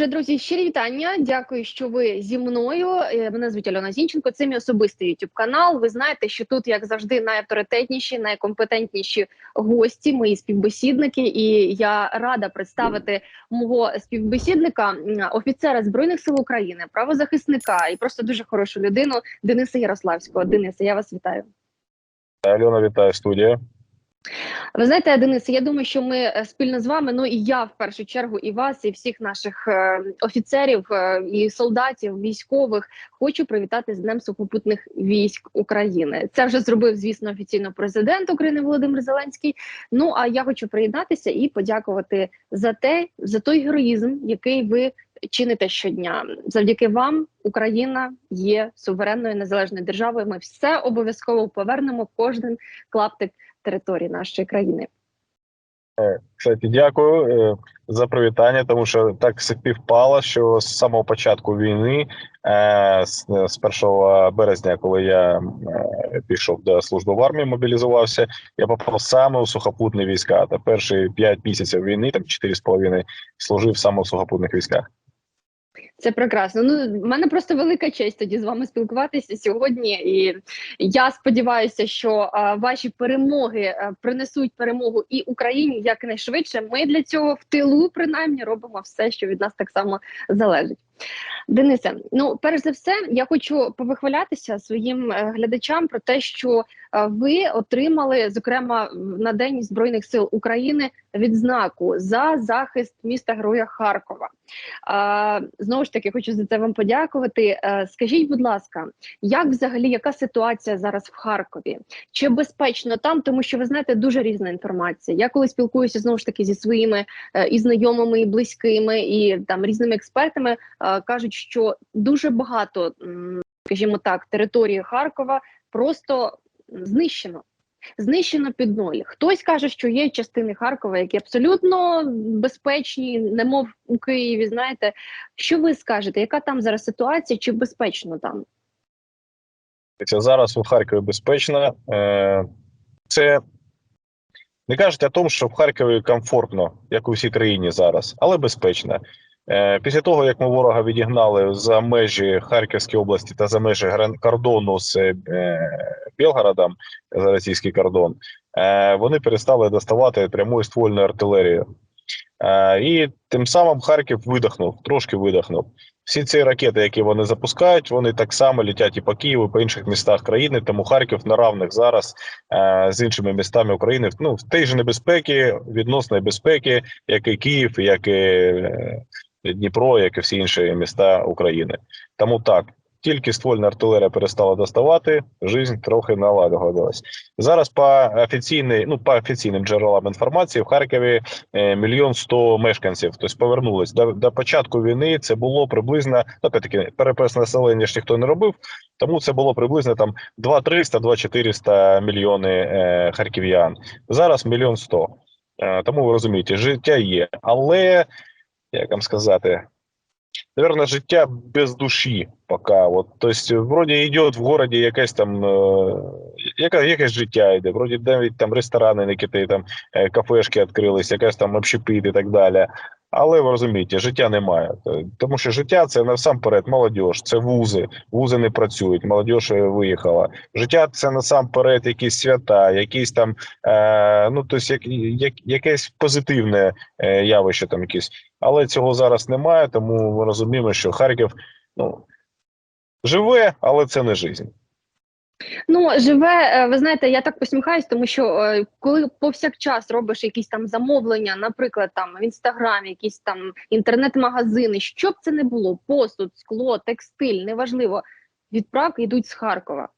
Отже, друзі, щирі вітання. Дякую, що ви зі мною. Е, Мене звуть Альона Зінченко. Це мій особистий youtube канал. Ви знаєте, що тут, як завжди, найавторитетніші, найкомпетентніші гості, мої співбесідники. І я рада представити мого співбесідника, офіцера збройних сил України, правозахисника і просто дуже хорошу людину Дениса Ярославського. Дениса, я вас вітаю. Альона, вітаю студія. Ви знаєте, Денисе, я думаю, що ми е, спільно з вами, ну і я в першу чергу, і вас, і всіх наших е, офіцерів, е, і солдатів, військових хочу привітати з Днем сухопутних військ України. Це вже зробив, звісно, офіційно президент України Володимир Зеленський. Ну а я хочу приєднатися і подякувати за те, за той героїзм, який ви чините щодня. Завдяки вам Україна є суверенною незалежною державою. Ми все обов'язково повернемо кожен клаптик території нашої країни. Кстати, дякую е, за привітання, тому що так співпало, що з самого початку війни, е, з, з 1 березня, коли я е, пішов до служби в армії, мобілізувався, я попав саме у сухопутні війська. Та перші 5 місяців війни, там 4,5, служив саме у сухопутних військах. Це прекрасно. Ну в мене просто велика честь тоді з вами спілкуватися сьогодні. І я сподіваюся, що а, ваші перемоги а, принесуть перемогу і Україні якнайшвидше. Ми для цього в тилу принаймні робимо все, що від нас так само залежить. Денисе, ну перш за все, я хочу повихвалятися своїм е, глядачам про те, що е, ви отримали, зокрема, на День Збройних сил України відзнаку за захист міста Героя Харкова. А, знову ж таки, хочу за це вам подякувати. Е, Скажіть, будь ласка, як взагалі яка ситуація зараз в Харкові? Чи безпечно там? Тому що ви знаєте, дуже різна інформація. Я коли спілкуюся знову ж таки зі своїми е, і знайомими, і близькими, і там різними експертами, е, кажуть, що дуже багато, скажімо так, території Харкова просто знищено. Знищено під ноль. Хтось каже, що є частини Харкова, які абсолютно безпечні, немов у Києві. Знаєте, що ви скажете? Яка там зараз ситуація? Чи безпечно там? Зараз у Харкові безпечно. Е, Це не кажуть о тому, що в Харкові комфортно, як у всій країні зараз, але безпечно. Е, Після того, як ми ворога відігнали за межі Харківської області та за межі кордону з е, Білгородом, за російський кордон, е, вони перестали доставати прямою ствольною артилерією. Е, І тим самим Харків видихнув, трошки видихнув. Всі ці ракети, які вони запускають, вони так само літять і по Києву, і по інших містах країни. Тому Харків на равних зараз е, з іншими містами України ну, в тій же небезпеки, відносної безпеки, як і Київ, як і е, Дніпро, як і всі інші міста України. Тому так. Тільки ствольна артилерія перестала доставати, жизнь трохи налагодилась. Зараз по офіційній, ну по офіційним джерелам інформації в Харкові е, мільйон сто мешканців. Тобто повернулись до, до початку війни. Це було приблизно ну, опять-таки, перепис населення ж ніхто не робив. Тому це було приблизно там 2-300-2-400 мільйони е, харків'ян. Зараз мільйон сто. Е, тому ви розумієте, життя є, але як вам сказати. Наверное, життя без душі поки. От, тобто, вроді йде в городі якесь там е, яка, якесь життя йде, вроді навіть там ресторани які там е, кафешки відкрились, якась там общепит і так далі. Але ви розумієте, життя немає. Тому що життя це насамперед молодь, це вузи. Вузи не працюють, молодь е, виїхала. Життя це насамперед якісь свята, якісь там е, ну тобто, як, як, якесь позитивне е, явище там якісь. Але цього зараз немає, тому ми розуміємо, що Харків ну, живе, але це не життя. Ну живе, е, ви знаєте, я так посміхаюсь, тому що е, коли повсякчас робиш якісь там замовлення, наприклад, там в інстаграмі, якісь там інтернет-магазини, що б це не було, посуд, скло, текстиль, неважливо, відправки йдуть з Харкова.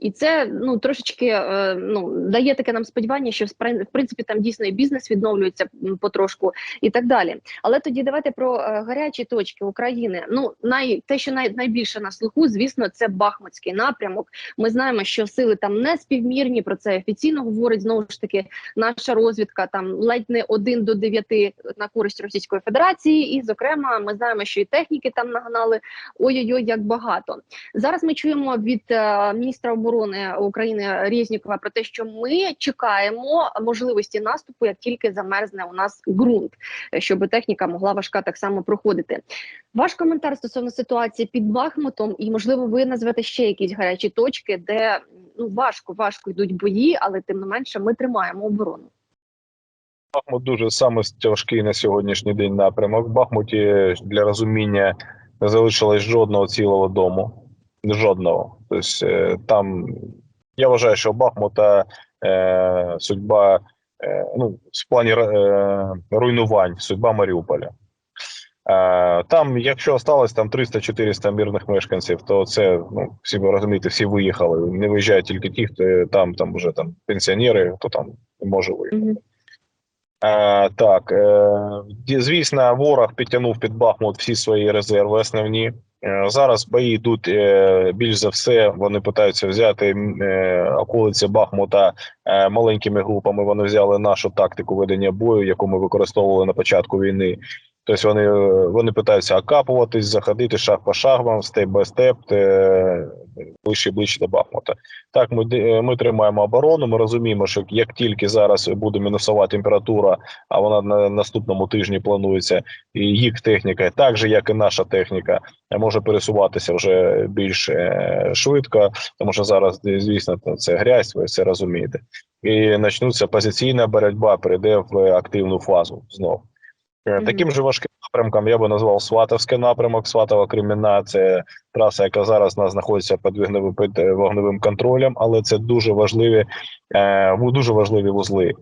І це ну трошечки е, ну дає таке нам сподівання, що в принципі там дійсно і бізнес відновлюється потрошку і так далі. Але тоді давайте про е, гарячі точки України. Ну най те, що най, найбільше на слуху, звісно, це Бахмутський напрямок. Ми знаємо, що сили там не співмірні. Про це офіційно говорить знову ж таки наша розвідка. Там ледь не один до дев'яти на користь Російської Федерації. І, зокрема, ми знаємо, що і техніки там нагнали. Ой-ой-ой, як багато. Зараз ми чуємо від е, міністра оборони оборони України Резнікова про те, що ми чекаємо можливості наступу, як тільки замерзне у нас ґрунт, щоб техніка могла важка так само проходити. Ваш коментар стосовно ситуації під Бахмутом, і можливо, ви назвете ще якісь гарячі точки, де ну важко, важко йдуть бої, але тим не менше ми тримаємо оборону. Бахмут дуже саме тяжкий на сьогоднішній день напрямок. В Бахмуті для розуміння не залишилось жодного цілого дому. Жодного. Тобто е, там я вважаю, що Бахмута е, судьба е, ну, в плані е, руйнувань, судьба Маріуполя. Е, там, якщо осталось там 300-400 мирних мешканців, то це ну всі ви розумієте, всі виїхали. Не виїжджають тільки ті, хто там, там вже там пенсіонери, хто там може виїхати. Е, так, е, звісно, ворог підтягнув під Бахмут всі свої резерви основні. Е, зараз бої йдуть е, більш за все. Вони питаються взяти е, околиці Бахмута маленькими групами. Вони взяли нашу тактику ведення бою, яку ми використовували на початку війни. Тобто вони, вони питаються окапуватись, заходити шаг по шагам, степ бай степ, ближче ближче до Бахмута. Так, ми, ми тримаємо оборону. Ми розуміємо, що як тільки зараз буде мінусова температура, а вона на наступному тижні планується, і їх техніка, так же як і наша техніка, може пересуватися вже більш е, швидко, тому що зараз, звісно, це грязь, ви це розумієте. І почнуться позиційна боротьба, перейде в активну фазу знову. Е. Таким же важким напрямком я би назвав Сватовський напрямок, Сватова Креміна. Це траса, яка зараз у нас знаходиться під вогневим, е, контролем, але це дуже важливі, е, дуже важливі вузли.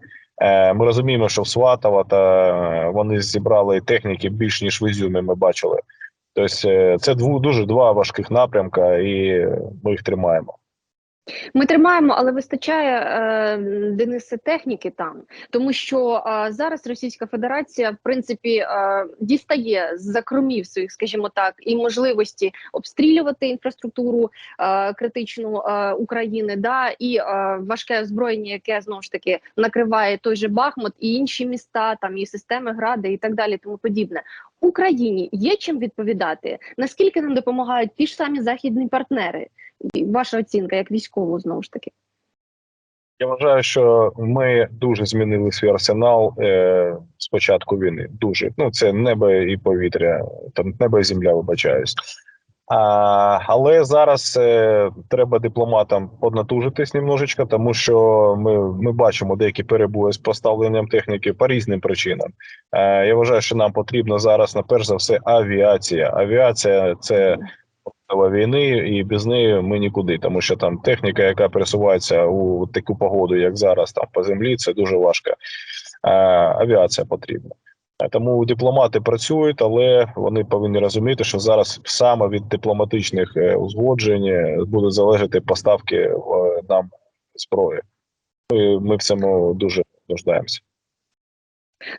Ми розуміємо, що в Сватово та вони зібрали техніки більш ніж в Ізюмі. Ми бачили. Тобто, це дуже два важких напрямка, і ми їх тримаємо. Ми тримаємо, але вистачає е, Денисе техніки там, тому що е, зараз Російська Федерація в принципі е, дістає з закромів своїх, скажімо так, і можливості обстрілювати інфраструктуру е, критичну е, України, да і е, важке озброєння, яке знову ж таки накриває той же Бахмут і інші міста, там і системи гради, і так далі, тому подібне. Україні є чим відповідати. Наскільки нам допомагають ті ж самі західні партнери? Ваша оцінка як військову знову ж таки. Я вважаю, що ми дуже змінили свій арсенал е, з початку війни. Дуже ну це небо і повітря, там небо і земля, вибачаюсь. А, але зараз е, треба дипломатам поднатужитись немножечко, тому що ми, ми бачимо деякі перебої з поставленням техніки по різним причинам. Е, я вважаю, що нам потрібно зараз на перш за все авіація. Авіація це основа війни, і без неї ми нікуди, тому що там техніка, яка пересувається у таку погоду, як зараз, там по землі, це дуже важко. Е, авіація потрібна. Е, Тому дипломати працюють, але вони повинні розуміти, що зараз саме від дипломатичних е, узгоджень буде залежати поставки нам зброї. Ми в цьому дуже нуждаємося.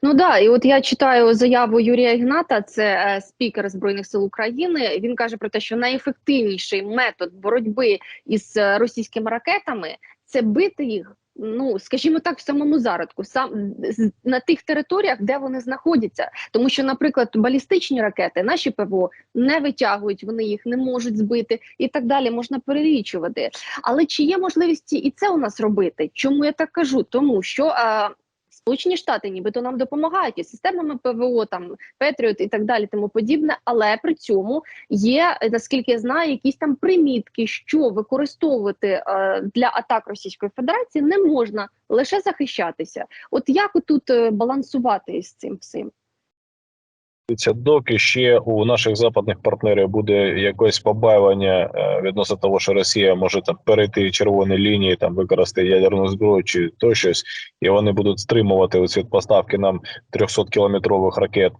Ну да, і от я читаю заяву Юрія Ігната, це е, спікер збройних сил України. Він каже про те, що найефективніший метод боротьби із е, російськими ракетами це бити їх. Ну, скажімо так, в самому зародку, сам на тих територіях, де вони знаходяться, тому що, наприклад, балістичні ракети наші ПВО не витягують, вони їх не можуть збити і так далі. Можна перелічувати. Але чи є можливості і це у нас робити? Чому я так кажу? Тому що а, Сполучені Штати нібито нам допомагають і системами ПВО, там Петріот і так далі, тому подібне. Але при цьому є, наскільки я знаю, якісь там примітки, що використовувати е, для атак Російської Федерації не можна лише захищатися. От як тут е, балансувати з цим всім? Доки ще у наших западних партнерів буде якесь побаювання е, відносно того, що Росія може там перейти червоні лінії, там використати ядерну зброю чи то щось, і вони будуть стримувати оці от поставки нам 300 кілометрових ракет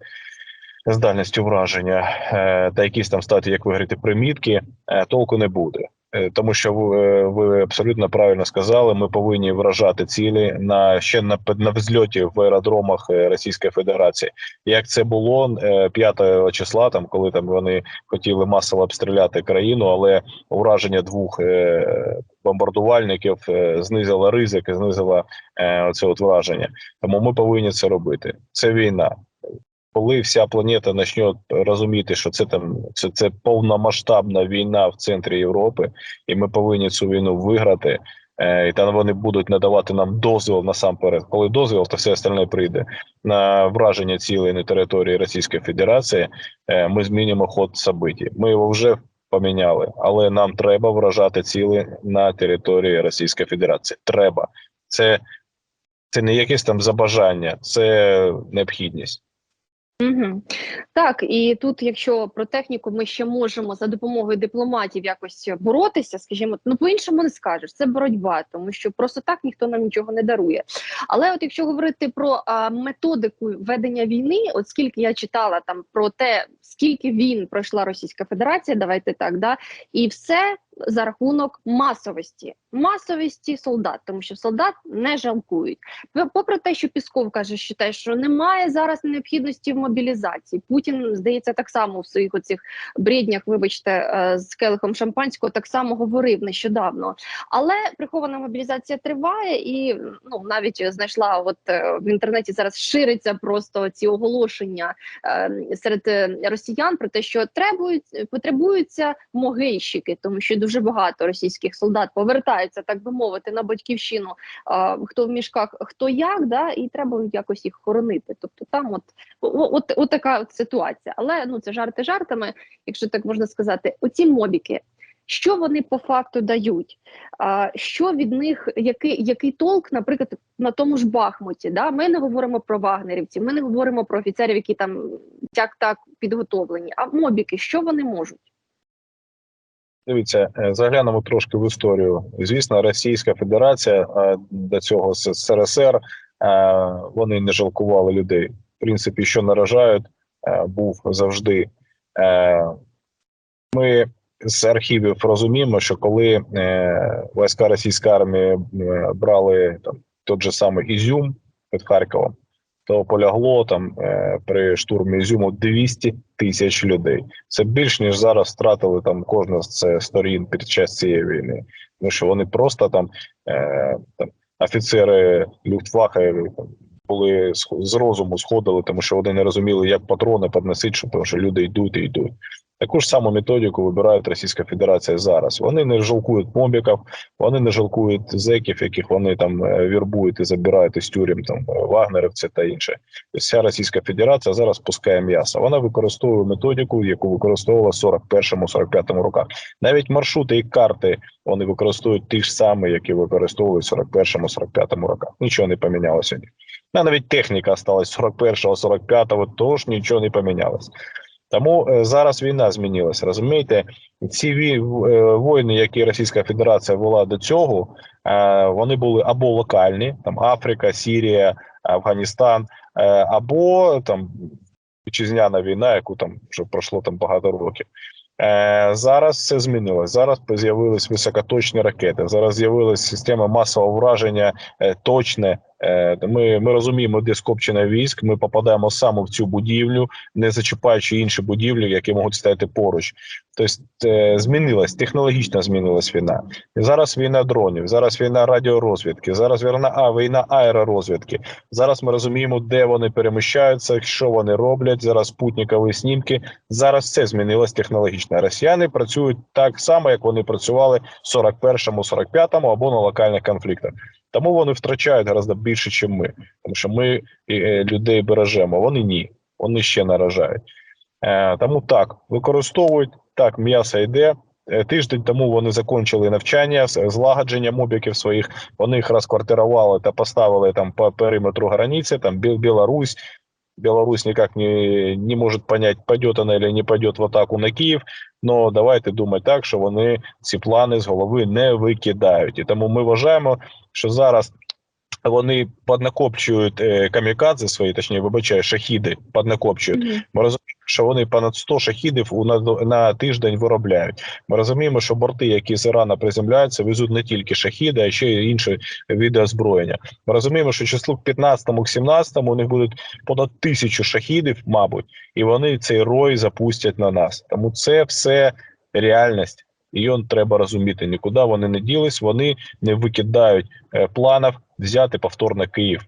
з дальністю враження, е, та якісь там стати, як ви говорите, примітки, е, толку не буде. Е, Тому що ви, ви абсолютно правильно сказали, ми повинні вражати цілі на ще на, на взльоті в аеродромах е, Російської Федерації як це було е, 5 числа, там коли там вони хотіли масово обстріляти країну, але ураження двох е, бомбардувальників е, знизило ризик, і знизило е, оце от враження. Тому ми повинні це робити. Це війна. Коли вся планета почне розуміти, що це там це, це повномасштабна війна в центрі Європи, і ми повинні цю війну виграти. е, І там вони будуть надавати нам дозвіл насамперед. Коли дозвіл, то все остальне прийде на враження цілої на території Російської Федерації. е, Ми змінимо ход событий. Ми його вже поміняли, але нам треба вражати цілі на території Російської Федерації. Треба це, це не якесь там забажання, це необхідність. Угу. Так, і тут, якщо про техніку ми ще можемо за допомогою дипломатів якось боротися, скажімо, ну по-іншому не скажеш, це боротьба, тому що просто так ніхто нам нічого не дарує. Але от якщо говорити про а, методику ведення війни, от скільки я читала там про те, скільки війн пройшла Російська Федерація, давайте так, да, і все за рахунок масовості, масовості солдат, тому що солдат не жалкують. Попри те, що Пісков каже, що те, що немає зараз необхідності в мобілізації. Путін здається так само в своїх оцих бреднях, вибачте, е, з келихом шампанського так само говорив нещодавно. Але прихована мобілізація триває, і ну навіть знайшла от е, в інтернеті зараз шириться просто ці оголошення е, серед росіян про те, що требують потребуються могильщики, тому що дуже багато російських солдат повертаються, так би мовити, на батьківщину. хто в мішках, хто як, да, і треба якось їх хоронити. Тобто там от, от, от така от ситуація. Але ну це жарти жартами, якщо так можна сказати. Оці мобіки. Що вони по факту дають? А, що від них, який, який толк, наприклад, на тому ж Бахмуті? Да? Ми не говоримо про вагнерівців, ми не говоримо про офіцерів, які там тяк-так підготовлені. А мобіки, що вони можуть? Дивіться, е, заглянемо трошки в історію. Звісно, Російська Федерація е, до цього з СРСР е, вони не жалкували людей. В принципі, що наражають, був завжди. Ми з архівів розуміємо, що коли війська російської армії брали там той же самий Ізюм під Харковом, то полягло там е, при штурмі Ізюму 200 тисяч людей. Це більш ніж зараз втратили там кожна з сторін під час цієї війни. Тому що вони просто там, е, там офіцери Люфтваха там, були з розуму сходили, тому що вони не розуміли, як патрони підносити, що, тому що люди йдуть і йдуть. Таку ж саму методику вибирає Російська Федерація зараз. Вони не жалкують мобіків, вони не жалкують зеків, яких вони там е, вірбують і забирають із тюрем, там е, вагнерівці та інше. Вся Російська Федерація зараз пускає м'ясо. Вона використовує методику, яку використовувала в 41-45 роках. Навіть маршрути і карти вони використовують ті ж самі, які використовували в 41-45 роках. Нічого не помінялося. Навіть техніка осталась 41-го, 45-го, тож нічого не помінялось. Тому е, зараз війна змінилася. Розумієте, ці ві- е, воїни, які Російська Федерація вела до цього, е, вони були або локальні, там Африка, Сірія, Афганістан, або там вітчизняна війна, яку там вже пройшло там багато років. Зараз все змінилось. Зараз з'явились високоточні ракети. Зараз з'явилась система масового враження точне. Е, ми, ми розуміємо, де скопчення військ. Ми попадаємо саме в цю будівлю, не зачіпаючи інші будівлі, які можуть стояти поруч. Тобто е, змінилась технологічно змінилась війна. Зараз війна дронів, зараз війна радіорозвідки, зараз війна, а, війна аеророзвідки. Зараз ми розуміємо, де вони переміщаються, що вони роблять. Зараз спутникові знімки. Зараз все змінилось технологічно. Росіяни працюють так само, як вони працювали в 41-му, 45-му або на локальних конфліктах. Тому вони втрачають гораздо більше, ніж ми. Тому що ми е, людей бережемо. Вони ні, вони ще наражають. Е, тому так використовують так, м'ясо йде. Е, Тиждень тому вони закінчили навчання, злагодження мобіків своїх. Вони їх розквартирували та поставили там по периметру границі, там Білорусь. Беларусь никак не, не может понять, пойдет она или не пойдет в атаку на Київ. Но давайте думати так, що вони ці плани з голови не викидають. І тому ми вважаємо, що зараз вони поднакопчують е, камікадзе свої, точніше, вибачаю, шахіди поднакопчують. Ми розуміємо, що вони понад 100 шахідів у на, на тиждень виробляють. Ми розуміємо, що борти, які з Ірана приземляються, везуть не тільки шахіди, а ще й інші види озброєння. Ми розуміємо, що число к 15-17 у них будуть понад тисячу шахідів, мабуть, і вони цей рой запустять на нас. Тому це все реальність. Її треба розуміти. Нікуди вони не ділись, вони не викидають е, планів взяти повторно Київ.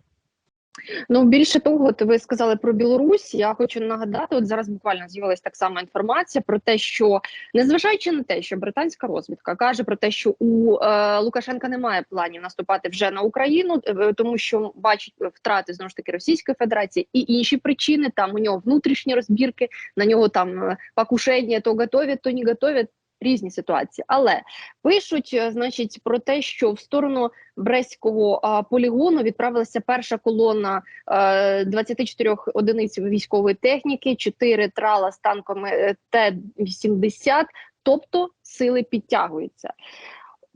Ну більше того, от ви сказали про Білорусь. Я хочу нагадати, от зараз буквально з'явилася так само інформація про те, що незважаючи на те, що британська розвідка каже про те, що у е, Лукашенка немає планів наступати вже на Україну, е, тому що бачить втрати знову ж таки Російської Федерації і інші причини. Там у нього внутрішні розбірки, на нього там е, покушення, то готові, то не готові. Різні ситуації, але пишуть, е, значить, про те, що в сторону Брестського а, полігону відправилася перша колона е, 24 одиниць військової техніки, 4 трала з танками е, Т-80, тобто сили підтягуються.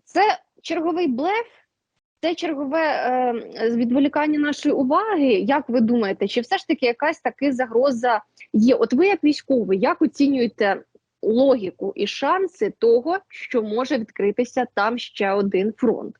Це черговий блеф. Це чергове е, відволікання нашої уваги. Як ви думаєте, чи все ж таки якась така загроза є? От ви, як військовий, як оцінюєте логіку і шанси того, що може відкритися там ще один фронт?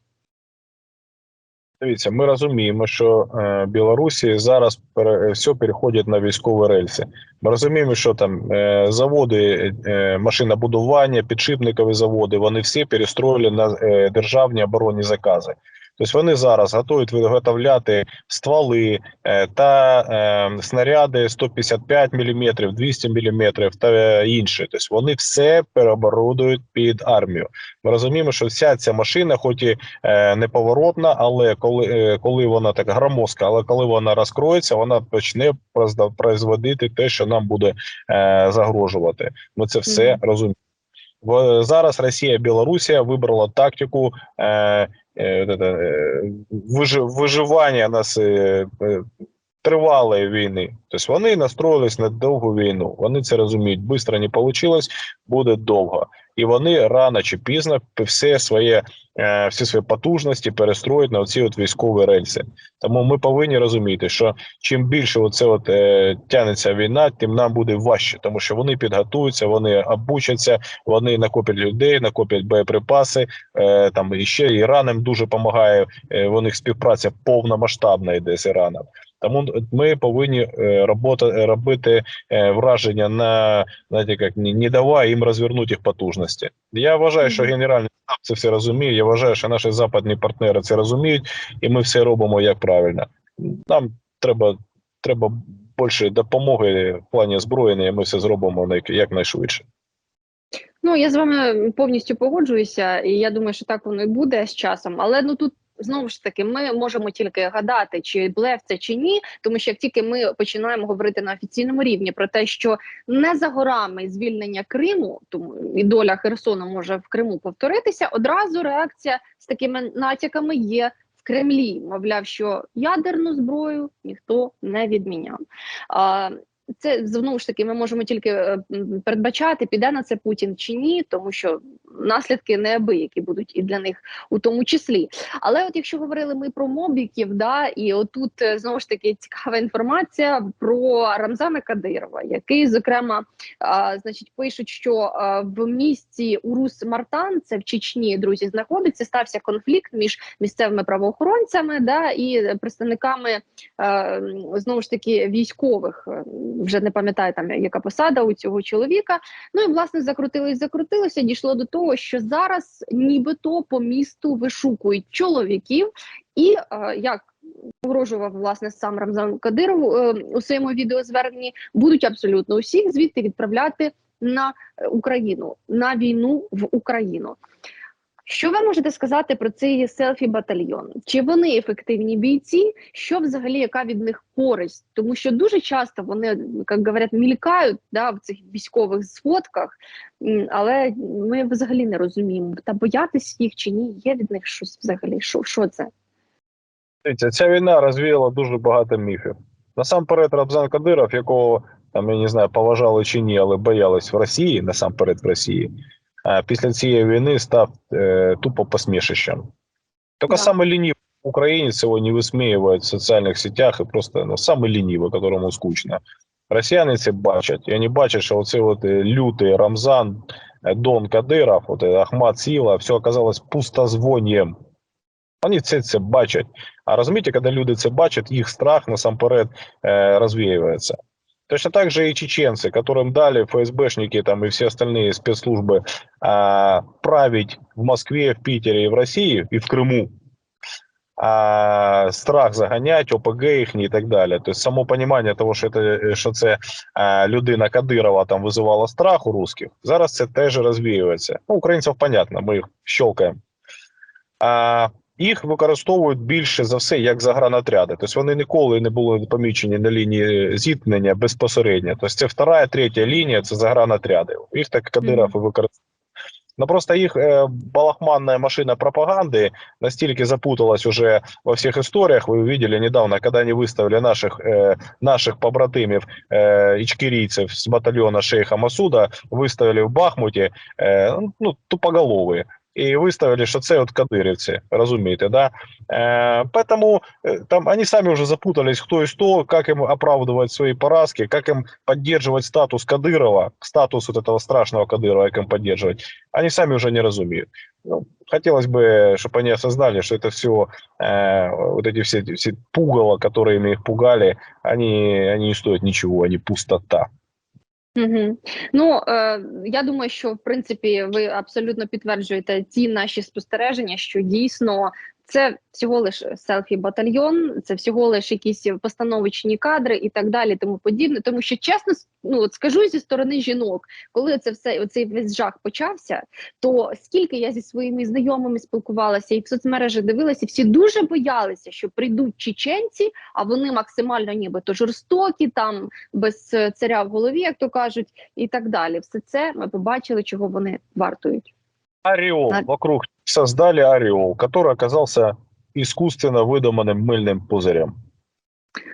Дивіться, ми розуміємо, що е, Білорусі зараз пере, все переходить на військові рельси. Ми розуміємо, що там е, заводи е, машинобудування, підшипникові заводи, вони всі перестроїли на е, державні оборонні закази. Тобто вони зараз готують виготовляти стволи е, та е, снаряди 155 мм, 200 мм та інші. Тобто вони все переоборудують під армію. Ми розуміємо, що вся ця машина, хоч і е, неповоротна, але коли, е, коли вона так громоздка, але коли вона розкроється, вона почне производити те, що нам буде е, загрожувати. Ми це все розуміємо. В- Зараз Росія, Білорусія вибрала тактику е, е, е, е, вижи- виживання нас тривалої війни. Тобто вони настроїлись на довгу війну. Вони це розуміють. Бистро не вийшло, буде довго. І вони рано чи пізно все своє, е, всі свої потужності перестроють на ці от військові рельси. Тому ми повинні розуміти, що чим більше оце от, е, тягнеться війна, тим нам буде важче, тому що вони підготуються, вони обучаться, вони накоплять людей, накоплять боєприпаси. Е, там і ще Іран їм дуже допомагає. Е, у них співпраця повномасштабна йде з Іраном. Тому ми повинні е, робота, робити е, враження на знаєте, як не, давай їм розвернути їх потужності. Я вважаю, що генеральний штаб це все розуміє. Я вважаю, що наші западні партнери це розуміють, і ми все робимо як правильно. Нам треба, треба більше допомоги в плані озброєння, і ми все зробимо якнайшвидше. Ну я з вами повністю погоджуюся, і я думаю, що так воно і буде з часом. Але ну тут знову ж таки ми можемо тільки гадати, чи блеф це чи ні, тому що як тільки ми починаємо говорити на офіційному рівні про те, що не за горами звільнення Криму, тому і доля Херсона може в Криму повторитися, одразу реакція з такими натяками є. Кремлі, мовляв, що ядерну зброю ніхто не відміняв. А, це знову ж таки ми можемо тільки е, передбачати, піде на це Путін чи ні, тому що наслідки неабиякі будуть і для них у тому числі. Але от якщо говорили ми про мобіків, да і отут е, знову ж таки цікава інформація про Рамзана Кадирова, який зокрема, а, значить, пишуть, що а, в місті Урус Мартан, це в Чечні, друзі, знаходиться. Стався конфлікт між місцевими правоохоронцями, да і представниками е, знову ж таки військових. Вже не пам'ятаю там яка посада у цього чоловіка. Ну і власне закрутилось, закрутилося. Дійшло до того, що зараз нібито по місту вишукують чоловіків, і е, як погрожував власне сам Рамзан Кадиров е, у своєму відеозверненні, будуть абсолютно усіх звідти відправляти на Україну на війну в Україну. Що ви можете сказати про цей селфі батальйон? Чи вони ефективні бійці? Що взагалі яка від них користь? Тому що дуже часто вони, як говорять, мількають да, в цих військових сфотках, але ми взагалі не розуміємо, та боятись їх чи ні, є від них щось взагалі. Що, що це? Ця війна розвіяла дуже багато міфів. Насамперед, Рабзан Кадиров, якого там я не знаю, поважали чи ні, але боялись в Росії, насамперед в Росії. Після цієї війни став е, тупо посмішищем. Тільки Да. саме лінивий українець його не висміюють в соціальних сетях і просто ну, саме лінивий, якому скучно. Росіяни це бачать. І вони бачать, що оцей от е, лютий Рамзан, е, Дон Кадиров, от, Ахмад Сіла, все оказалось пустозвонням. Вони це, це бачать. А розумієте, коли люди це бачать, їх страх насамперед розвіюється. Точно так же и чеченцы, которым дали ФСБшники там, и все остальные спецслужбы а, править в Москве, в Питере и в России, и в Крыму. а страх заганять, ОПГ їхні і так далі. Тобто само розуміння того, що це, що це а, людина Кадирова там визивала страх у русських, зараз це теж розвіюється. Ну, українців, понятно, ми їх щелкаємо. А, їх використовують більше за все як загранотряди. Тобто вони ніколи не були помічені на лінії зіткнення безпосередньо. Тобто це втора, третя лінія це загранотряди. Їх так Кадиров і використовує. Ну просто їх е, балахманная машина пропаганды настільки запуталась уже во всех историях. Вы видели недавно, когда они выставили наших э, наших побратимів э, ичкерийцев с батальона шейха Масуда, выставили в Бахмуті, э, ну тупоголовые. І виставили, що це от кадирівці, розумієте, да? Е, поэтому е, там они сами уже запутались, кто и что, как им оправдывать свои поразки, как им поддерживать статус Кадырова, статус вот этого страшного Кадырова, как им поддерживать, они сами уже не разумеют. Ну, хотелось бы, чтобы они осознали, что это все, э, вот эти все, все пугало, которыми их пугали, они, они не стоят ничего, они пустота. Угу. Ну е, я думаю, що в принципі ви абсолютно підтверджуєте ті наші спостереження, що дійсно це всього лиш селфі батальйон, це всього лиш якісь постановочні кадри і так далі, тому подібне. Тому що чесно, ну от скажу зі сторони жінок, коли це все оцей весь жах почався, то скільки я зі своїми знайомими спілкувалася і в соцмережах дивилася, всі дуже боялися, що прийдуть чеченці, а вони максимально нібито жорстокі, там без царя в голові, як то кажуть, і так далі. Все це ми побачили, чого вони вартують. Ореол, А- вокруг создали ореол, который оказался искусственно выдуманным мыльным пузырем.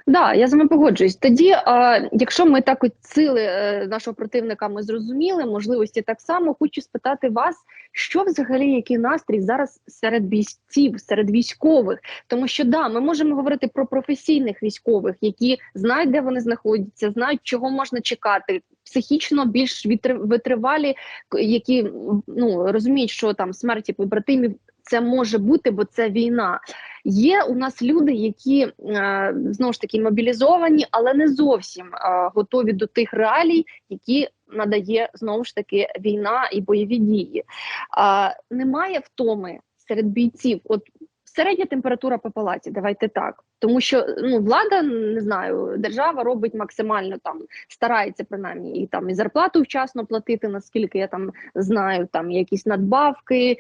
Да, я з вами погоджуюсь. Тоді, а, якщо ми так от сили е, нашого противника ми зрозуміли, можливості так само, хочу спитати вас, що взагалі який настрій зараз серед бійців, серед військових, тому що да, ми можемо говорити про професійних військових, які знають, де вони знаходяться, знають, чого можна чекати, психічно більш витривалі, які ну розуміють, що там смерті побратимів це може бути, бо це війна. Є у нас люди, які е, знову ж таки мобілізовані, але не зовсім е, готові до тих реалій, які надає знову ж таки війна і бойові дії. Немає втоми серед бійців. От середня температура по палаті, давайте так. Тому що ну влада не знаю, держава робить максимально там, старається принаймні і там і зарплату вчасно платити, наскільки я там знаю, там якісь надбавки.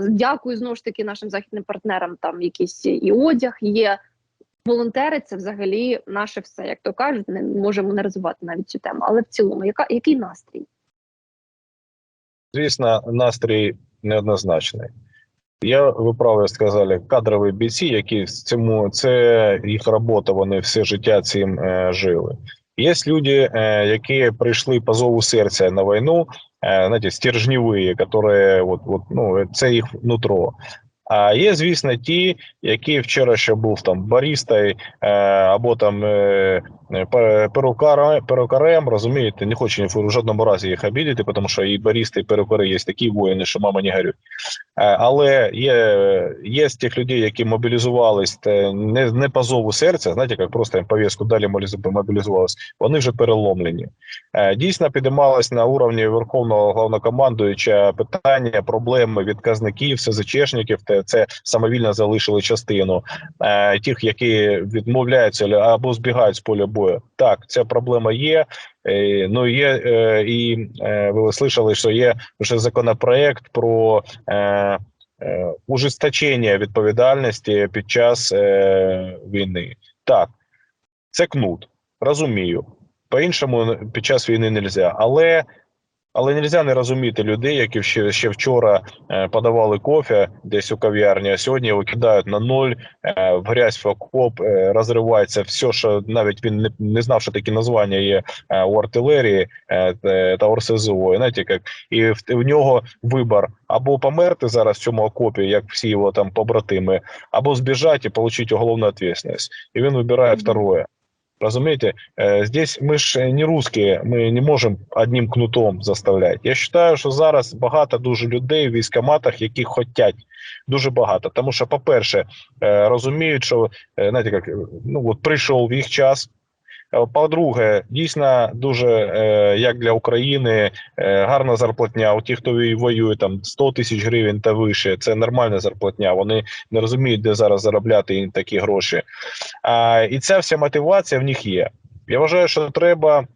Дякую знову ж таки нашим західним партнерам. Там якийсь і одяг є. Волонтери це взагалі наше все, як то кажуть, не можемо не розвивати навіть цю тему. Але в цілому, яка який настрій? Звісно, настрій неоднозначний. Я, ви правильно сказали, кадрові бійці, які цьому це їх робота, вони все життя цим е, жили. Є люди, е, які прийшли по зову серця на війну, е, знаєте, стержневі, які, от, от, ну, це їх нутро. А є, звісно, ті, які вчора ще був там барістою е, або там е, перукарем, перукарем, розумієте, не хочу в жодному разі їх обідати, тому що і барісти, і перукари є такі воїни, що мама не горюй. Е, Але є, є з тих людей, які мобілізувались не, не по зову серця, знаєте, як просто їм повістку далі мобілізу- мобілізувались, вони вже переломлені. Е, Дійсно підіймалось на уровні Верховного головнокомандуюча питання, проблеми відказників, СЗЧшників, це самовільно залишили частину е, тих, які відмовляються або збігають з поля бою. Так, ця проблема є. Е, Ну є е, і е, ви слышали, що є вже законопроект про ужесточення відповідальності під час війни. Так, це кнут, розумію. По-іншому під час війни не можна. Але, але не можна не розуміти людей, які ще, ще вчора е, подавали кофе десь у кав'ярні, а сьогодні його кидають на ноль, е, в грязь в окоп, е, розривається все, що навіть він не, не знав, що такі названня є у артилерії та- ОРСЗО. І Знаєте, як і в, в нього вибір або померти зараз в цьому окопі, як всі його там побратими, або збіжати і отримати уголовну відповідальність. І він вибирає второе. Разумеете, э, здесь мы ж не русские, ми не можемо одним кнутом заставляти. Я вважаю, що зараз багато дуже людей в військоматах, які хочуть дуже багато. Тому що, по-перше, е, розуміють, що е, знаєте, як ну от прийшов їх час. Е, По-друге, дійсно дуже е, як для України е, гарна зарплатня. У тих, хто воює там 100 тисяч гривень та вище, це нормальна зарплатня. Вони не розуміють, де зараз заробляти такі гроші. А, і ця вся мотивація в них є. Я вважаю, що треба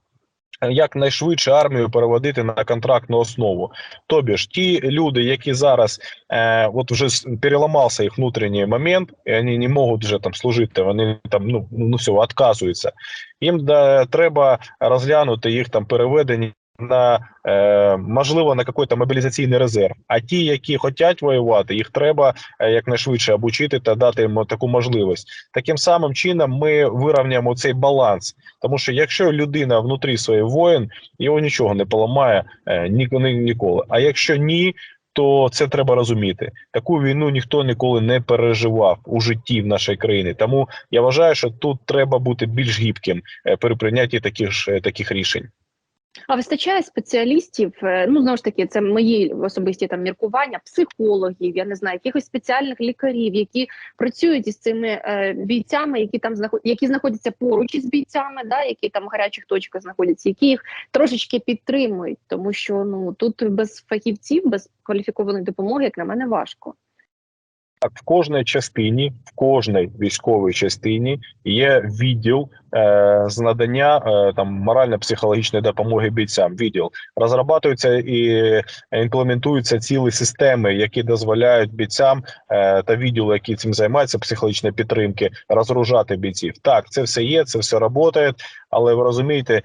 якнайшвидше армію переводити на контрактну основу. Тобі ж ті люди, які зараз е, от вже переламався їх внутрішній момент, і вони не можуть вже там служити, вони там ну, ну все, відказуються. Їм да, треба розглянути їх там переведення на е, можливо на якийсь мобілізаційний резерв. А ті, які хочуть воювати, їх треба е, якнайшвидше обучити та дати їм таку можливість. Таким самим чином ми вирівняємо цей баланс. Тому що якщо людина внутрі своєї воїн, його нічого не поламає е, ні, ні, ніколи. А якщо ні, то це треба розуміти. Таку війну ніхто ніколи не переживав у житті в нашій країні. Тому я вважаю, що тут треба бути більш гібким при прийнятті таких таких рішень. А вистачає спеціалістів, е, ну знову ж таки, це мої особисті там міркування, психологів, я не знаю, якихось спеціальних лікарів, які працюють із цими е, бійцями, які там знаход... які знаходяться поруч із бійцями, да, які там в гарячих точках знаходяться, які їх трошечки підтримують, тому що ну тут без фахівців, без кваліфікованої допомоги, як на мене, важко. В кожній частині, в кожній військовій частині є відділ е, з надання е, там морально-психологічної допомоги бійцям. Відділ розробляються і імплементуються цілі системи, які дозволяють бійцям е, та відділу, які цим займаються, психологічної підтримки, розгружати бійців. Так, це все є, це все працює, але ви розумієте,